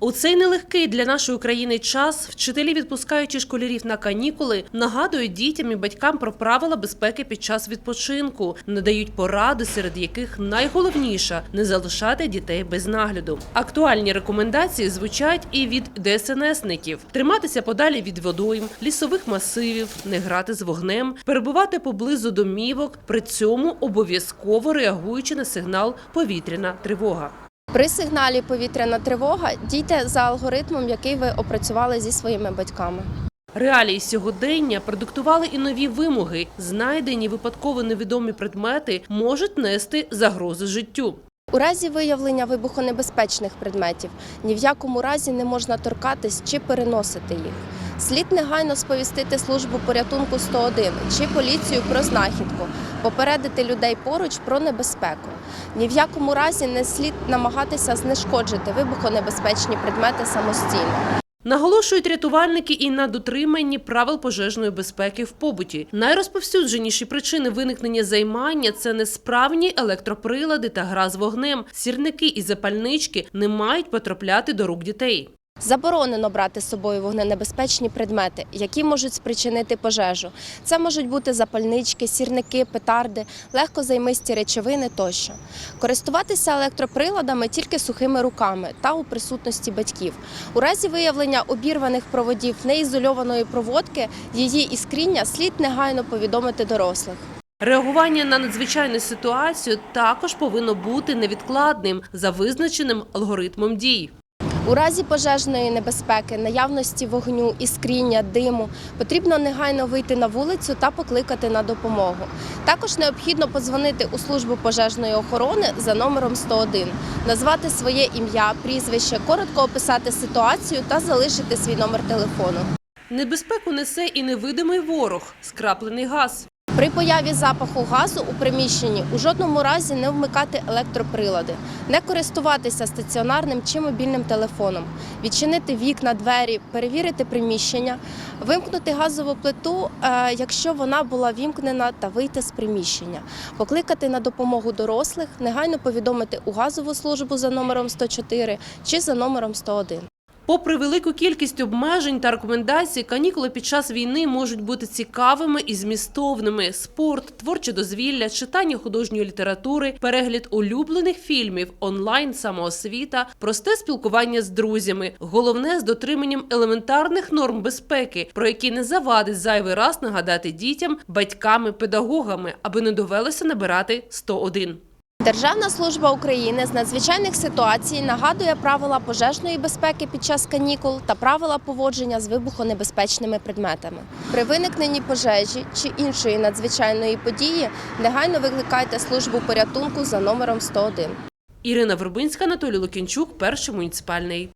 У цей нелегкий для нашої країни час вчителі, відпускаючи школярів на канікули, нагадують дітям і батькам про правила безпеки під час відпочинку, надають поради, серед яких найголовніша не залишати дітей без нагляду. Актуальні рекомендації звучать і від ДСНСників: триматися подалі від водойм, лісових масивів, не грати з вогнем, перебувати поблизу домівок, при цьому обов'язково реагуючи на сигнал повітряна тривога. При сигналі повітряна тривога дійте за алгоритмом, який ви опрацювали зі своїми батьками. Реалії сьогодення продиктували і нові вимоги. Знайдені випадково невідомі предмети можуть нести загрози життю. У разі виявлення вибухонебезпечних предметів ні в якому разі не можна торкатись чи переносити їх. Слід негайно сповістити службу порятунку 101 чи поліцію про знахідку, попередити людей поруч про небезпеку. Ні в якому разі не слід намагатися знешкоджити вибухонебезпечні предмети самостійно. Наголошують рятувальники і на дотриманні правил пожежної безпеки в побуті. Найрозповсюдженіші причини виникнення займання це несправні електроприлади та гра з вогнем. Сірники і запальнички не мають потрапляти до рук дітей. Заборонено брати з собою вогненебезпечні предмети, які можуть спричинити пожежу. Це можуть бути запальнички, сірники, петарди, легкозаймисті речовини тощо. Користуватися електроприладами тільки сухими руками та у присутності батьків. У разі виявлення обірваних проводів неізольованої проводки, її іскріння слід негайно повідомити дорослих. Реагування на надзвичайну ситуацію також повинно бути невідкладним за визначеним алгоритмом дій. У разі пожежної небезпеки, наявності вогню, іскріння, диму потрібно негайно вийти на вулицю та покликати на допомогу. Також необхідно подзвонити у службу пожежної охорони за номером 101, назвати своє ім'я, прізвище, коротко описати ситуацію та залишити свій номер телефону. Небезпеку несе і невидимий ворог скраплений газ. При появі запаху газу у приміщенні у жодному разі не вмикати електроприлади, не користуватися стаціонарним чи мобільним телефоном, відчинити вікна, двері, перевірити приміщення, вимкнути газову плиту, е, якщо вона була вімкнена, та вийти з приміщення, покликати на допомогу дорослих, негайно повідомити у газову службу за номером 104 чи за номером 101. Попри велику кількість обмежень та рекомендацій, канікули під час війни можуть бути цікавими і змістовними: спорт, творче дозвілля, читання художньої літератури, перегляд улюблених фільмів, онлайн самоосвіта, просте спілкування з друзями. Головне з дотриманням елементарних норм безпеки, про які не завадить зайвий раз нагадати дітям, батьками, педагогами, аби не довелося набирати 101. Державна служба України з надзвичайних ситуацій нагадує правила пожежної безпеки під час канікул та правила поводження з вибухонебезпечними предметами. При виникненні пожежі чи іншої надзвичайної події негайно викликайте службу порятунку за номером 101. Ірина Вербинська, Анатолій Лукінчук, перший муніципальний.